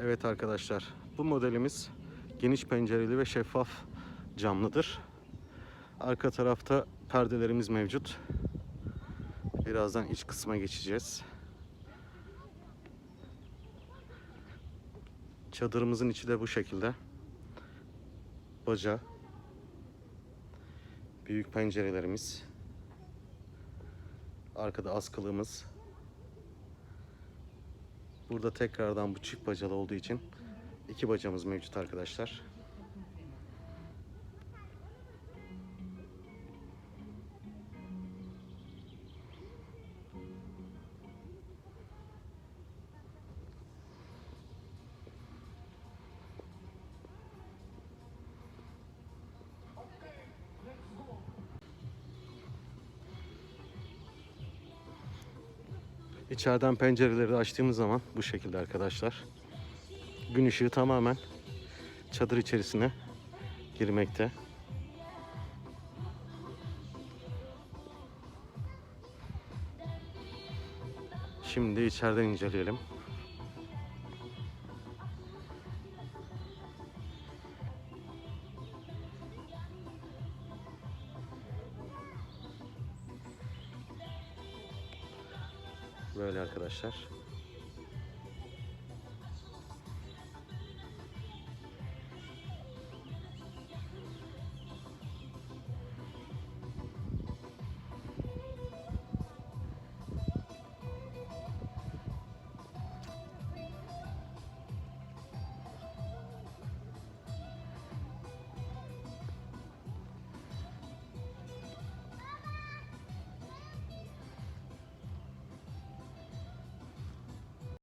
Evet arkadaşlar, bu modelimiz geniş pencereli ve şeffaf camlıdır. Arka tarafta perdelerimiz mevcut. Birazdan iç kısma geçeceğiz. Çadırımızın içi de bu şekilde. Baca. Büyük pencerelerimiz. Arkada askılığımız. Burada tekrardan bu çift bacalı olduğu için iki bacamız mevcut arkadaşlar. İçeriden pencereleri açtığımız zaman bu şekilde arkadaşlar. Gün ışığı tamamen çadır içerisine girmekte. Şimdi içeriden inceleyelim. Böyle arkadaşlar.